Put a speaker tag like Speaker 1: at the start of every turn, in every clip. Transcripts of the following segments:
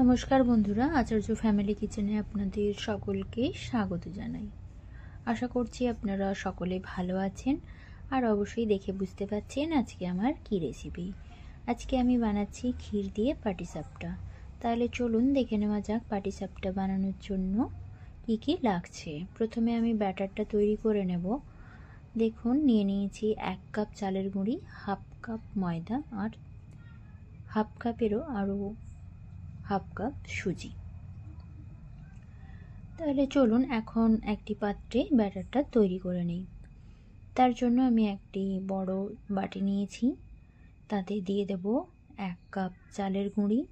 Speaker 1: নমস্কার বন্ধুরা, আচার্য ফ্যামিলি কিচেনে আপনাদের সকলকে স্বাগত জানাই। আশা করছি আপনারা সকলে ভালো আছেন আর অবশ্যই দেখে বুঝতে পারছেন আজকে আমার কি রেসিপি আজকে আমি বানাচ্ছি ক্ষীর দিয়ে পাটিসাপটা তাহলে চলুন দেখে নেওয়া যাক পাটিসাপটা বানানোর জন্য কি কি লাগছে। প্রথমে আমি ব্যাটারটা তৈরি করে নেব। দেখুন, নিয়ে নিয়েছি এক কাপ চালের গুঁড়ি, হাফ কাপ ময়দা আর হাফ কাপেরও আরও হাফ কাপ সুজি। তাহলে চলুন এখন একটি পাত্রে ব্যাটারটা তৈরি করে নিই। তার জন্য আমি একটি বড় বাটি নিয়েছি। তাতে দিয়ে দেব এক কাপ চালের গুঁড়ি।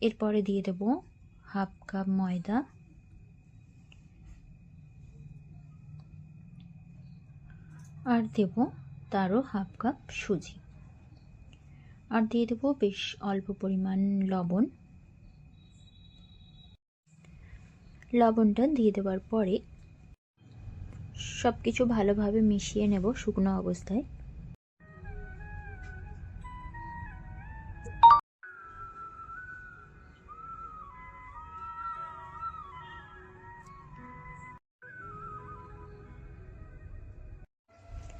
Speaker 1: এরপরে দিয়ে দেব হাফ কাপ ময়দা। আর দেব তারও হাফ কাপ সুজি। আর দিয়ে দেবো বেশ অল্প পরিমাণ লবণ। লবণটা দিয়ে দেওয়ার পরে সব কিছু ভালোভাবে মিশিয়ে নেব শুকনো অবস্থায়।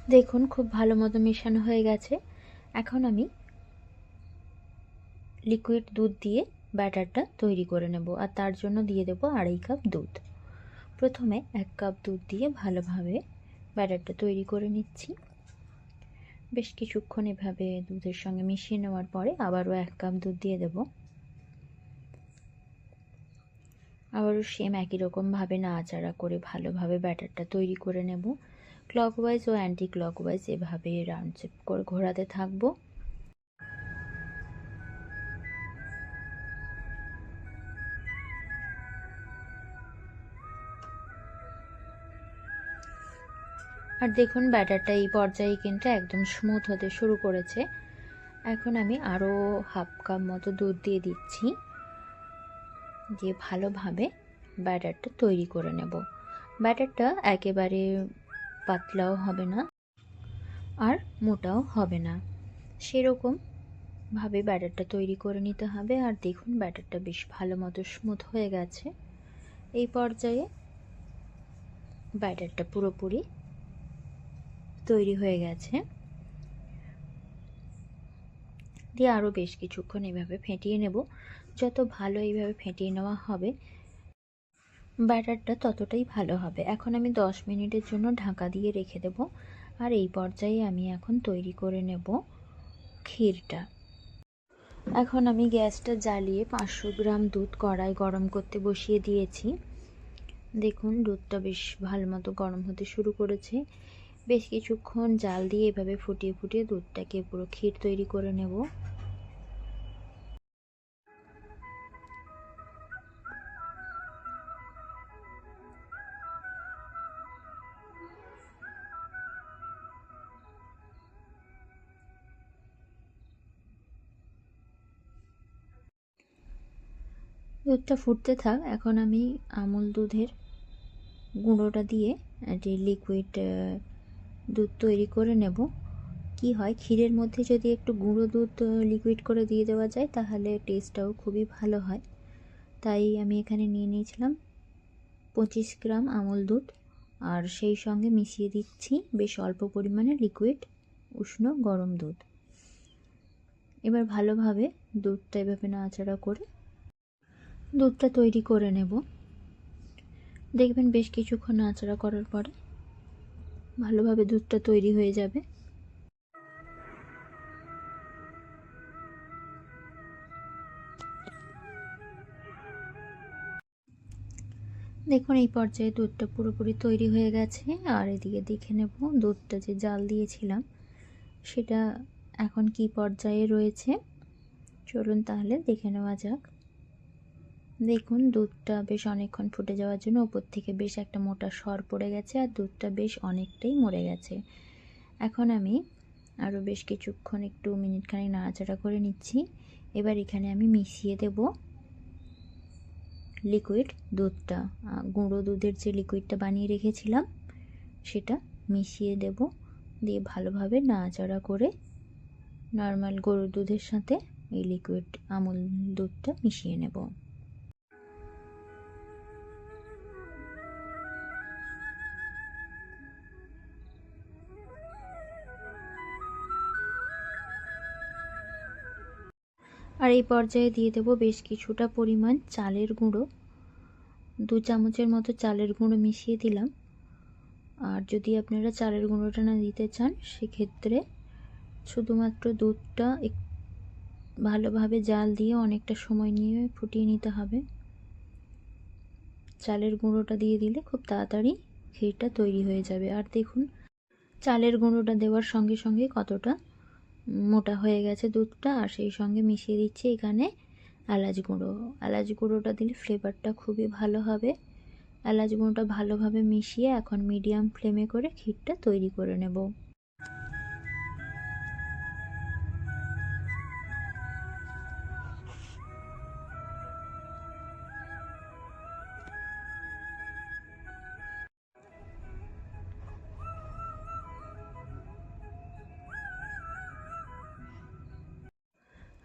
Speaker 1: দেখুন, খুব ভালো মতো মেশানো হয়ে গেছে। এখন আমি লিকুইড দুধ দিয়ে ব্যাটারটা তৈরি করে নেব আর তার জন্য দিয়ে দেবো আড়াই কাপ দুধ। প্রথমে এক কাপ দুধ দিয়ে ভালোভাবে ব্যাটারটা তৈরি করে নিচ্ছি। বেশ কিছুক্ষণ এভাবে দুধের সঙ্গে মিশিয়ে নেওয়ার পরে আবারও এক কাপ দুধ দিয়ে দেব। আবারও সেম একই রকমভাবে নাড়াচাড়া করে ভালোভাবে ব্যাটারটা তৈরি করে নেব। ক্লকওয়াইজ ও অ্যান্টি ক্লকওয়াইজ এভাবে রাউন্ড চেপ করে ঘোরাতে থাকব। আর দেখুন, ব্যাটারটা এই পর্যায়ে কিন্তু একদম স্মুথ হতে শুরু করেছে। এখন আমি আরও হাফ কাপ মতো দুধ দিয়ে দিচ্ছি। দিয়ে ভালোভাবে ব্যাটারটা তৈরি করে নেব। ব্যাটারটা একেবারে পাতলাও হবে না আর মোটাও হবে না। সেরকম ভাবে ব্যাটারটা তৈরি করে নিতে হবে আর দেখুন, ব্যাটারটা বেশ ভালো মতো স্মুথ হয়ে গেছে। এই পর্যায়ে ব্যাটারটা পুরোপুরি তৈরি হয়ে গেছে। দিয়ে আরও বেশ কিছুক্ষণ এইভাবে ফেটিয়ে নেব। যত ভালো এইভাবে ফেটিয়ে নেওয়া হবে, ব্যাটারটা ততটাই ভালো হবে। এখন আমি 10 মিনিটের জন্য ঢাকা দিয়ে রেখে দেব। আর এই পর্যায়ে আমি এখন তৈরি করে নেব ক্ষীরটা। এখন আমি গ্যাসটা জ্বালিয়ে পাঁচশো গ্রাম দুধ কড়াই গরম করতে বসিয়ে দিয়েছি। দেখুন, দুধটা বেশ ভালো মতো গরম হতে শুরু করেছে। বেশ কিছুক্ষণ জাল দিয়ে এভাবে ফুটিয়ে ফুটিয়ে দুধটাকে পুরো ক্ষীর তৈরি করে নেব। দুধটা ফুটতে থাক, এখন আমি আমুল দুধের গুঁড়োটা দিয়ে যে লিকুইড দুধ তৈরি করে নেব। কি হয়, ক্ষীরের মধ্যে যদি একটু গুঁড়ো দুধ লিকুইড করে দিয়ে দেওয়া যায়, তাহলে টেস্টটাও খুবই ভালো হয়। তাই আমি এখানে নিয়ে নিয়েছিলাম পঁচিশ গ্রাম আমল দুধ। আর সেই সঙ্গে মিশিয়ে দিচ্ছি বেশ অল্প পরিমাণে লিকুইড উষ্ণ গরম দুধ। এবার ভালোভাবে দুধটা এভাবে নাড়াচাড়া করে দুধটা তৈরি করে নেব। দেখবেন বেশ কিছুক্ষণ নাড়াচাড়া করার পরে ভালোভাবে দুধটা তৈরি হয়ে যাবে। দেখুন, এই পর্যায়ে দুধটা পুরোপুরি তৈরি হয়ে গেছে। আর এদিকে দেখে নেব দুধটা যে জাল দিয়েছিলাম, সেটা এখন কি পর্যায়ে রয়েছে? চলুন তাহলে দেখে নেওয়া যাক। দেখুন, দুধটা বেশ অনেকক্ষণ ফুটে যাওয়ার জন্য ওপর থেকে বেশ একটা মোটা সর পড়ে গেছে আর দুধটা বেশ অনেকটাই মরে গেছে। এখন আমি আরও বেশ কিছুক্ষণ একটু মিনিটখানি নাড়াচাড়া করে নিচ্ছি। এবার এখানে আমি মিশিয়ে দেব লিকুইড দুধটা। গুঁড়ো দুধের যে লিকুইডটা বানিয়ে রেখেছিলাম, সেটা মিশিয়ে দেব। দিয়ে ভালোভাবে নাড়াচাড়া করে নর্মাল গরুর দুধের সাথে এই লিকুইড আমুল দুধটা মিশিয়ে নেব। এই পর্যায়ে দিয়ে দেব বেশ কিছুটা পরিমাণ চালের গুঁড়ো। দু চামচের মতো চালের গুঁড়ো মিশিয়ে দিলাম। আর যদি আপনারা চালের গুঁড়োটা না দিতে চান, সেক্ষেত্রে শুধুমাত্র দুধটা ভালোভাবে জাল দিয়ে অনেকটা সময় নিয়ে ফুটিয়ে নিতে হবে। চালের গুঁড়োটা দিয়ে দিলে খুব তাড়াতাড়ি ক্ষীরটা তৈরি হয়ে যাবে। আর দেখুন, চালের গুঁড়োটা দেওয়ার সঙ্গে সঙ্গে কতটা মোটা হয়ে গেছে দুধটা, আর সেই সঙ্গে মিশিয়ে দিচ্ছি এখানে এলাচ গুঁড়ো। এলাচ গুঁড়োটা দিলে ফ্লেভারটা খুবই ভালো হবে। এলাচ গুঁড়োটা ভালোভাবে মিশিয়ে এখন মিডিয়াম ফ্লেমে করে ক্ষীরটা তৈরি করে নেব।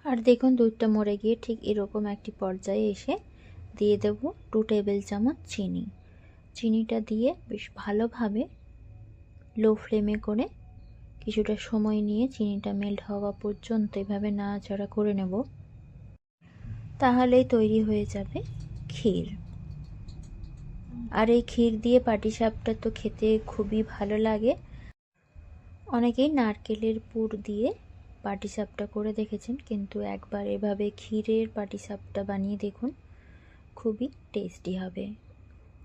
Speaker 1: আর দেখুন দুধটা মরে গিয়ে ঠিক এরকম একটি পর্যায়ে এসে দিয়ে দেব টু টেবিল চামচ চিনি। চিনিটা দিয়ে বেশ ভালোভাবে লো ফ্লেমে করে কিছুটা সময় নিয়ে চিনিটা মেল্ট হওয়া পর্যন্ত এভাবে নাড়াচাড়া করে নেব। তাহলেই তৈরি হয়ে যাবে ক্ষীর। আর এই ক্ষীর দিয়ে পাটিসাপটা তো খেতে খুবই ভালো লাগে। অনেকেই নারকেলের পুর দিয়ে পাটিসাপটা করে দেখেছেন, কিন্তু একবার এভাবে ক্ষীরের পাটিসাপটা বানিয়ে দেখুন, খুবই টেস্টি হবে।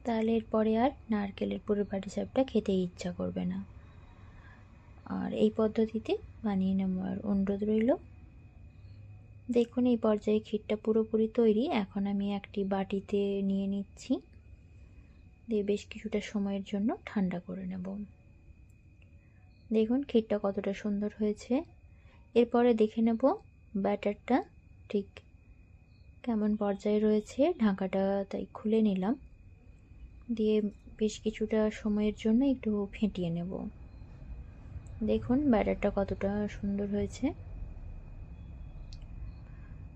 Speaker 1: তাহলে এরপরে আর নারকেলের পুরের পাটিসাপটা খেতে ইচ্ছা করবে না। আর এই পদ্ধতিতে বানিয়ে নেওয়ার অনুরোধ রইল, দেখুন এই পর্যায়ে ক্ষীরটা পুরোপুরি তৈরি। এখন আমি একটি বাটিতে নিয়ে নিচ্ছি। দিয়ে বেশ কিছুটা সময়ের জন্য ঠান্ডা করে নেব। দেখুন ক্ষীরটা কতটা সুন্দর হয়েছে। এরপরে দেখে নেব ব্যাটারটা ঠিক কেমন পর্যায়ে রয়েছে। ঢাকাটা তাই খুলে নিলাম। দিয়ে বেশ কিছুটা সময়ের জন্য একটু ফেটিয়ে নেব। দেখুন ব্যাটারটা কতটা সুন্দর হয়েছে।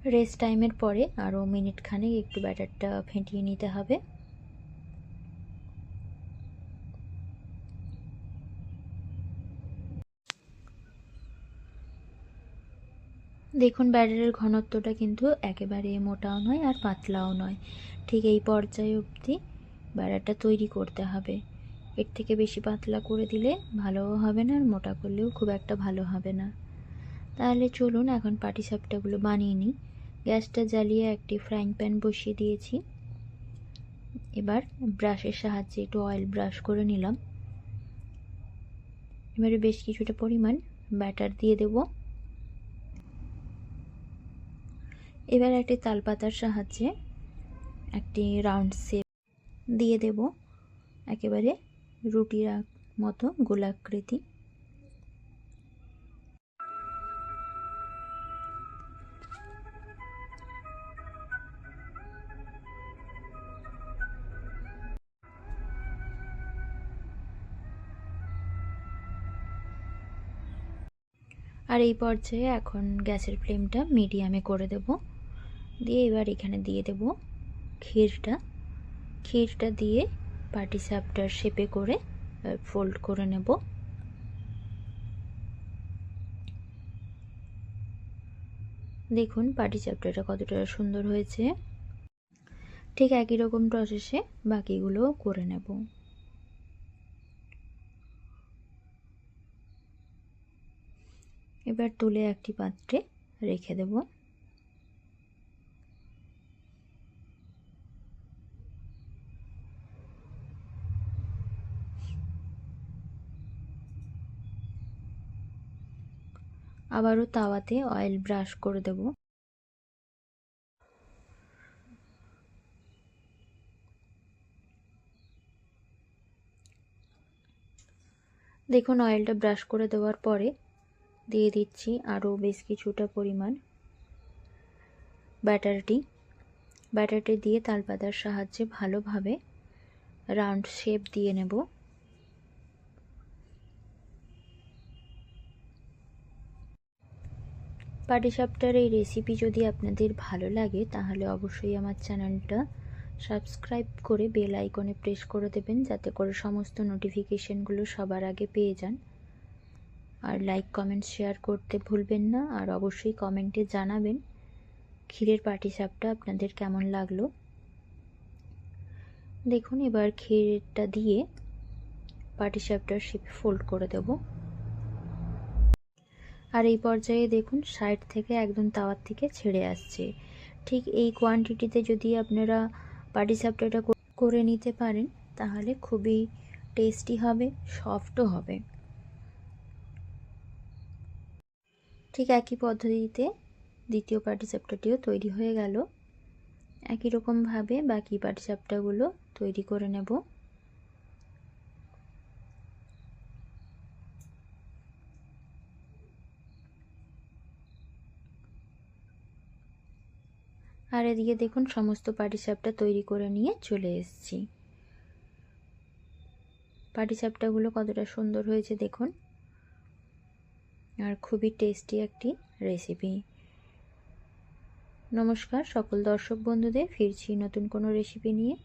Speaker 1: রেস্ট টাইমের পরে আরও মিনিট খানেক একটু ব্যাটারটা ফেটিয়ে নিতে হবে। দেখুন ব্যাটারের ঘনত্বটা কিন্তু একেবারে মোটাও নয় আর পাতলাও নয়। ঠিক এই পর্যায়ে অবধি ব্যাটারটা তৈরি করতে হবে। এর থেকে বেশি পাতলা করে দিলে ভালোও হবে না আর মোটা করলেও খুব একটা ভালো হবে না। তাহলে চলুন এখন পাটিসাপটাগুলো বানিয়ে নিই। গ্যাসটা জ্বালিয়ে একটি ফ্রাইং প্যান বসিয়ে দিয়েছি। এবার ব্রাশের সাহায্যে একটু অয়েল ব্রাশ করে নিলাম। এবারে বেশ কিছুটা পরিমাণ ব্যাটার দিয়ে দেবো। এবার একটি তালপাতার সাহায্যে একটি রাউন্ড শেপ দিয়ে দেব। একেবারে রুটির মতো গোলাকৃতি। আর এই পর্যায়ে এখন গ্যাসের ফ্লেমটা মিডিয়ামে করে দেবো। দিয়ে এবার এখানে দিয়ে দেব ক্ষীরটা। ক্ষীরটা দিয়ে পাটি সাপটার শেপে করে ফোল্ড করে নেব। দেখুন পাটি চাপটাটা কতটা সুন্দর হয়েছে। ঠিক একই রকম প্রসেসে বাকিগুলো করে নেব। এবার তুলে একটি পাত্রে রেখে দেবো। আবারও তাওয়াতে অয়েল ব্রাশ করে দেব। দেখুন অয়েলটা ব্রাশ করে দেওয়ার পরে দিয়ে দিচ্ছি আরও বেশ কিছুটা পরিমাণ ব্যাটারটি। ব্যাটারটি দিয়ে তালপাতার সাহায্যে ভালোভাবে রাউন্ড শেপ দিয়ে নেব। পাটিসাপটার এই রেসিপি যদি আপনাদের ভালো লাগে, তাহলে অবশ্যই আমার চ্যানেলটা সাবস্ক্রাইব করে বেল আইকনে প্রেস করে দেবেন, যাতে করে সমস্ত নোটিফিকেশনগুলো সবার আগে পেয়ে যান। আর লাইক কমেন্ট শেয়ার করতে ভুলবেন না, আর অবশ্যই কমেন্টে জানাবেন ক্ষীরের পাটিসাপটা আপনাদের কেমন লাগল। দেখুন, এবার ক্ষীরটা দিয়ে পাটিসাপটার শেপে ফোল্ড করে দেব। আর এই পর্যায়ে দেখুন সাইড থেকে একদম তাওয়ার থেকে ছেড়ে আসছে। ঠিক এই কোয়ান্টিটিতে যদি আপনারা পাটিসাপটাটা করে নিতে পারেন, তাহলে খুবই টেস্টি হবে সফটও হবে। ঠিক একই পদ্ধতিতে দ্বিতীয় পাটিসাপটাটিও তৈরি হয়ে গেল। একই রকমভাবে বাকি পাটিসাপটাগুলো তৈরি করে নেব। আর এদিকে দেখুন, সমস্ত পাটিসাপটা তৈরি করে নিয়ে চলে এসেছি। পাটিসাপটাগুলো কতটা সুন্দর হয়েছে দেখুন। আর খুবই টেস্টি একটি রেসিপি। নমস্কার, সকল দর্শক বন্ধুদের, ফিরছি নতুন কোনো রেসিপি নিয়ে।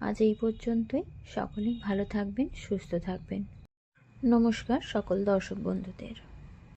Speaker 1: আজ এই পর্যন্তই। সকলে ভালো থাকবেন, সুস্থ থাকবেন। নমস্কার, সকল দর্শক বন্ধুদের।